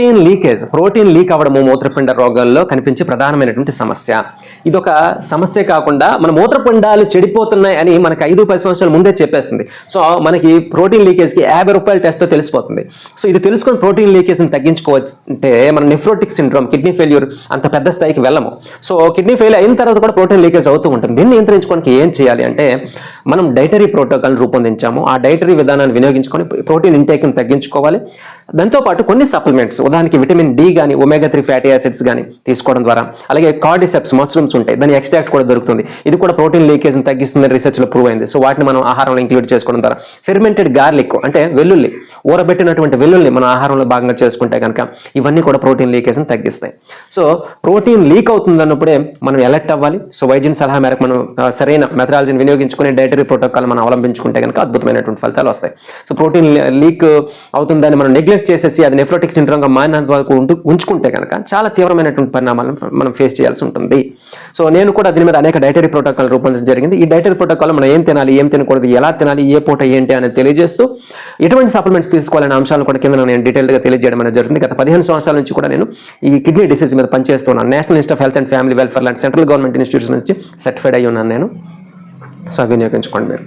Protein leakage protein leak అవ్వడము మూత్రపిండ రోగాల్లో కనిపించే ప్రధానమైనటువంటి సమస్య. ఇది ఒక సమస్య కాకుండా మన మూత్రపిండాలు చెడిపోతున్నాయి అని మనకి ఐదు పది సంవత్సరాల ముందే చెప్పేస్తుంది. సో మనకి ప్రోటీన్ లీకేజ్కి యాభై రూపాయల టెస్ట్తో తెలిసిపోతుంది. సో ఇది తెలుసుకొని ప్రోటీన్ లీకేజ్ని తగ్గించుకోవచ్చు అంటే మన నెఫ్రోటిక్ సిండ్రోమ్ కిడ్నీ ఫెయిల్యూర్ అంత పెద్ద స్థాయికి వెళ్ళము. సో కిడ్నీ ఫెయిల్ అయిన తర్వాత కూడా ప్రోటీన్ లీకేజ్ అవుతూ ఉంటుంది. దీన్ని నియంత్రించుకోవడానికి ఏం చేయాలి అంటే మనం డైటరీ ప్రోటోకాల్ రూపొందించాము. ఆ డైటరీ విధానాన్ని వినియోగించుకొని ప్రోటీన్ ఇంటేక్ని తగ్గించుకోవాలి. దాంతోపాటు కొన్ని సప్లిమెంట్స్ ఉదాహరణకి విటమిన్ డి కానీ ఒమేగా త్రీ ఫ్యాటీ యాసిడ్స్ కానీ తీసుకోవడం ద్వారా. అలాగే కార్డిసెప్స్ మష్రూమ్స్ ఉంటాయి దాని ఎక్స్ట్రాక్ట్ కూడా దొరుకుతుంది. ఇది కూడా ప్రోటీన్ లీకేజ్ని తగ్గిస్తుందని రీసెర్చ్లో ప్రూవ్ అయింది. సో వాటిని మనం ఆహారంలో ఇంక్లూడ్ చేసుకోవడం ద్వారా. ఫెర్మెంటెడ్ గార్లిక్ అంటే వెల్లుల్లి ఊరబెట్టినటువంటి వెల్లుల్లి మన ఆహారంలో భాగంగా చేసుకుంటే కనుక ఇవన్నీ కూడా ప్రోటీన్ లీకేజ్ని తగ్గిస్తాయి. సో ప్రోటీన్ లీక్ అవుతుంది అన్నప్పుడే మనం ఎలర్ట్ అవ్వాలి. సో వైద్యుని సలహా మేరకు మనం సరైన మెథడాలజీని వినియోగించుకునే డైటరీ ప్రోటోకాల్ మనం అవలంబించుకుంటే కనుక అద్భుతమైనటువంటి ఫలితాలు వస్తాయి. సో ప్రోటీన్ లీక్ అవుతుందని మనం నెగ్లెక్ట్ చేసేసి అది నెఫ్రోటిక్ సిండ్రోమ్గా మారినంత వరకు ఉంచుకుంటే కనుక చాలా తీవ్రమైనటువంటి పరిణామాలను మనం ఫేస్ చేయాల్సి ఉంటుంది. సో నేను కూడా దీని మీద అనేక డైటరీ ప్రోటోకాల్ రూపొందించడం జరిగింది. ఈ డైటరీ ప్రోటోకాల్ మనం ఏం తినాలి ఏం తినకూడదు ఎలా తినాలి ఏ పూట ఏంటి అని తెలియజేస్తూ ఎటువంటి సప్లిమెంట్స్ తీసుకోవాలనే అంశాలను కూడా కింద నేను డీటెయిల్గా తెలియజేయడం అనేది జరుగుతుంది. గత పదిహేను సంవత్సరాల నుంచి కూడా నేను ఈ కిడ్నీ డిసీజ్ మీద పనిచేస్తున్నాను national institute of health and family welfare లాంటి సెంట్రల్ గవర్నమెంట్ ఇన్స్టిట్యూట్స్ నుంచి సర్టిఫైడ్ అయ్యి ఉన్నాను నేను. సద్వినియోగించుకోండి మీరు.